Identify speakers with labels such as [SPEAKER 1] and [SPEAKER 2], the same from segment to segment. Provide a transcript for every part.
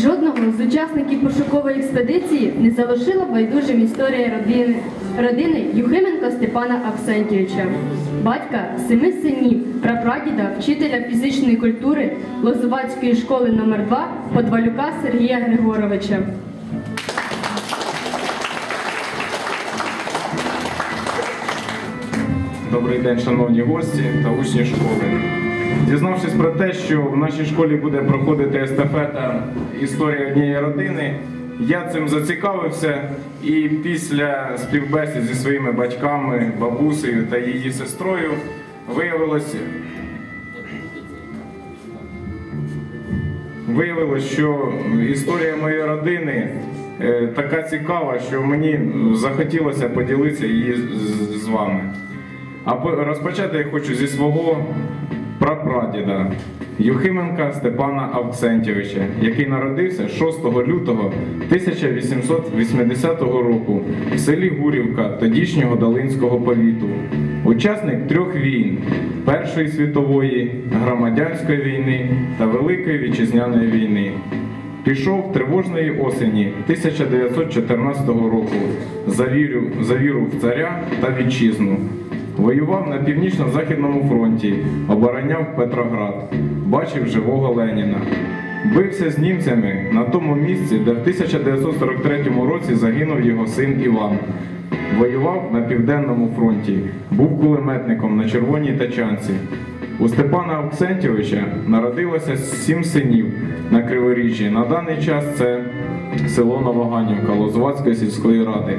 [SPEAKER 1] Жодного з учасників пошукової експедиції не залишила байдужим історія родини, родини Юхименка Степана Авсентійовича, батька семи синів, прапрадіда, вчителя фізичної культури Лозувацької школи номер 2 Подвалюка Сергія Григоровича.
[SPEAKER 2] Добрий день, шановні гості та учні школи. Дізнавшись про те, що в нашій школі буде проходити естафета історії однієї родини, я цим зацікавився і після співбесід зі своїми батьками, бабусею та її сестрою виявилось, виявилось, що історія моєї родини е, така цікава, що мені захотілося поділитися її з вами. А розпочати я хочу зі свого прапрадіда Юхименка Степана Авксентьовича, який народився 6 лютого 1880 року в селі Гурівка тодішнього Долинського повіту. Учасник трьох війн Першої світової, громадянської війни та Великої вітчизняної війни. Пішов тривожної осені 1914 року за віру, за віру в царя та вітчизну. Воював на північно-західному фронті, обороняв Петроград, бачив живого Леніна. Бився з німцями на тому місці, де в 1943 році загинув його син Іван. Воював на південному фронті, був кулеметником на Червоній Тачанці. У Степана Авксентьовича народилося сім синів на Криворіжжі. На даний час це село Новоганівка Лозвацької сільської ради.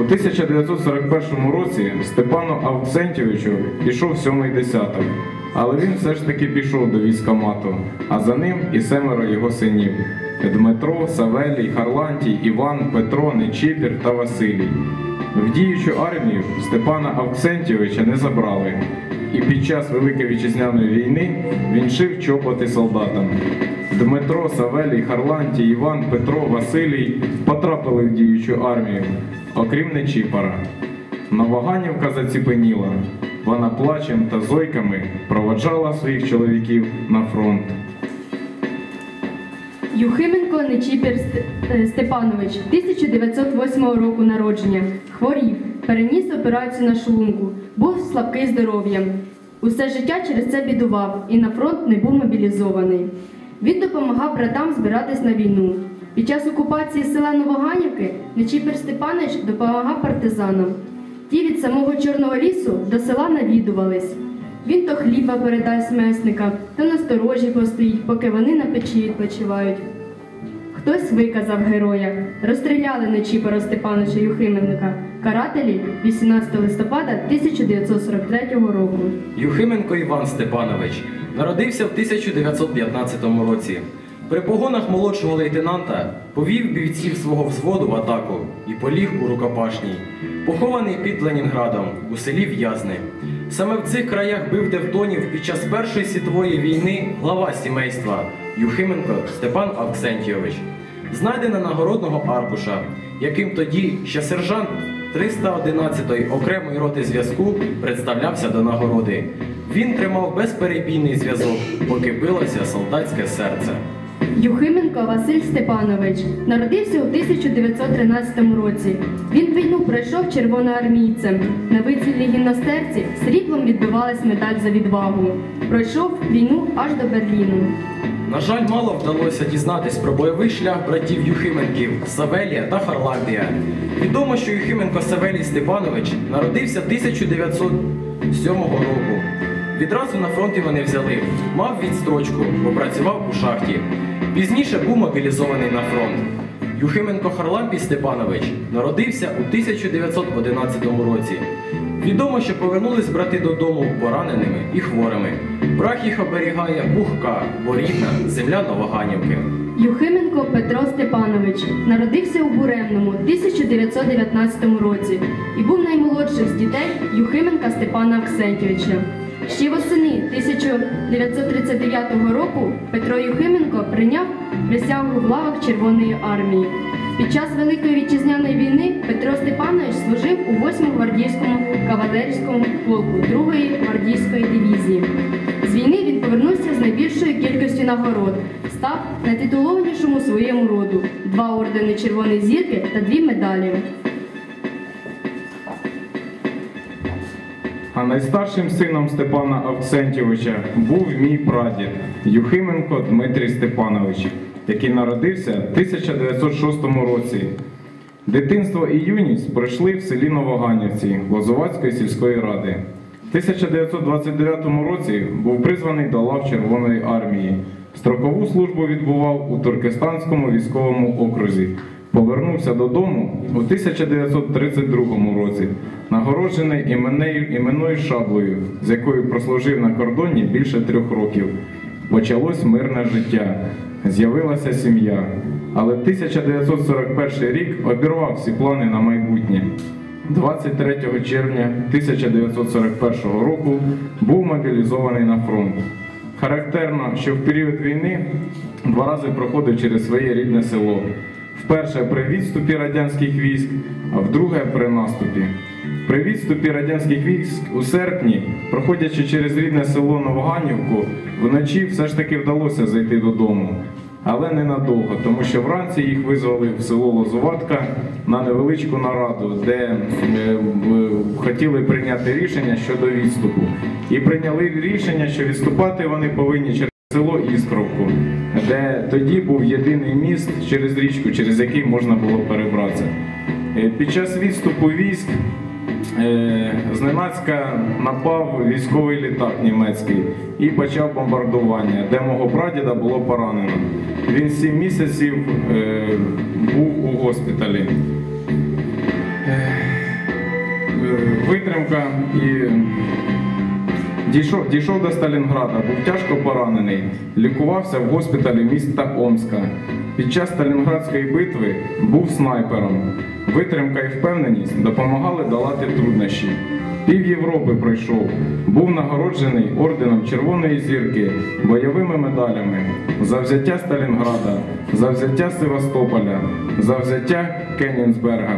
[SPEAKER 2] У 1941 році Степану Авксентьовичу пішов сьомий десяток, але він все ж таки пішов до військомату, а за ним і семеро його синів Дмитро, Савелій, Харлантій, Іван, Петро, Нечіпір та Василій. В діючу армію Степана Авксентьовича не забрали, і під час Великої вітчизняної війни він шив чоботи солдатам. Дмитро, Савелій, Харлантій, Іван, Петро, Василій потрапили в діючу армію, окрім Нечіпара. Новоганівка заціпеніла. Вона плачем та зойками проводжала своїх чоловіків на фронт.
[SPEAKER 1] Юхименко Нечіпір е, Степанович, 1908 року народження. Хворів, переніс операцію на шлунку, був слабкий здоров'ям. Усе життя через це бідував і на фронт не був мобілізований. Він допомагав братам збиратись на війну. Під час окупації села Новоганівки Нечіпір Степанович допомагав партизанам. Ті від самого Чорного лісу до села навідувались. Він то хліба передасть месника, то насторожі постоїть, поки вони на печі відпочивають. Хтось виказав героя. Розстріляли Нечіпора Степановича Юхименка, карателі 18 листопада 1943 року.
[SPEAKER 3] Юхименко Іван Степанович народився в 1915 році. При погонах молодшого лейтенанта повів бійців свого взводу в атаку і поліг у рукопашній, похований під Ленінградом у селі В'язни. Саме в цих краях бив Тевтонів під час Першої світової війни глава сімейства Юхименко Степан Авксентійович. Знайдена нагородного аркуша, яким тоді ще сержант 311-ї окремої роти зв'язку представлявся до нагороди. Він тримав безперебійний зв'язок, поки билося солдатське серце.
[SPEAKER 1] Юхименко Василь Степанович народився у 1913 році. Він війну пройшов червоноармійцем. На виціллій гімнастерці сріблом відбивалась медаль за відвагу. Пройшов війну аж до Берліну.
[SPEAKER 3] На жаль, мало вдалося дізнатись про бойовий шлях братів Юхименків Савелія та Харландія. Відомо, що Юхименко Савелій Степанович народився 1907 року. Відразу на фронт його не взяли. Мав відстрочку, бо працював у шахті. Пізніше був мобілізований на фронт. Юхименко Харлампій Степанович народився у 1911 році. Відомо, що повернулись брати додому пораненими і хворими. Прах їх оберігає Бухка, бо земля Новоганівки.
[SPEAKER 1] Юхименко Петро Степанович народився у Буремному 1919 році і був наймолодшим з дітей Юхименка Степана Аксентьовича. Ще восени 1939 року Петро Юхименко прийняв присягу в лавах Червоної армії. Під час Великої вітчизняної війни Петро Степанович служив у 8-му гвардійському кавалерійському полку 2-ї гвардійської дивізії. З війни він повернувся з найбільшою кількістю нагород, став найтитулованішим у своєму роду, два ордени Червоної зірки та дві медалі.
[SPEAKER 2] А найстаршим сином Степана Авксентьовича був мій прадід Юхименко Дмитрій Степанович, який народився в 1906 році. Дитинство і юність пройшли в селі Новоганівці Лозувацької сільської ради. В 1929 році був призваний до лав Червоної армії. Строкову службу відбував у Туркестанському військовому окрузі. Повернувся додому у 1932 році, нагороджений іменною шаблею, з якою прослужив на кордоні більше трьох років. Почалось мирне життя, з'явилася сім'я. Але 1941 рік обірвав всі плани на майбутнє. 23 червня 1941 року був мобілізований на фронт. Характерно, що в період війни два рази проходив через своє рідне село. Вперше при відступі радянських військ, а вдруге при наступі. При відступі радянських військ у серпні, проходячи через рідне село Новоганівку, вночі все ж таки вдалося зайти додому. Але ненадовго, тому що вранці їх визвали в село Лозуватка на невеличку нараду, де е, хотіли прийняти рішення щодо відступу. І прийняли рішення, що відступати вони повинні через село Іскровку, де тоді був єдиний міст через річку, через який можна було перебратися. Е, Під час відступу військ Е, Зненацька напав військовий літак німецький і почав бомбардування, де мого прадіда було поранено. Він сім місяців е, був у госпіталі. Витримка і дійшов, дійшов до Сталінграда, був тяжко поранений, лікувався в госпіталі міста Омська. Під час Сталінградської битви був снайпером. Витримка і впевненість допомагали долати труднощі. Пів Європи пройшов, був нагороджений орденом Червоної зірки, бойовими медалями за взяття Сталінграда, за взяття Севастополя, за взяття Кенінсберга.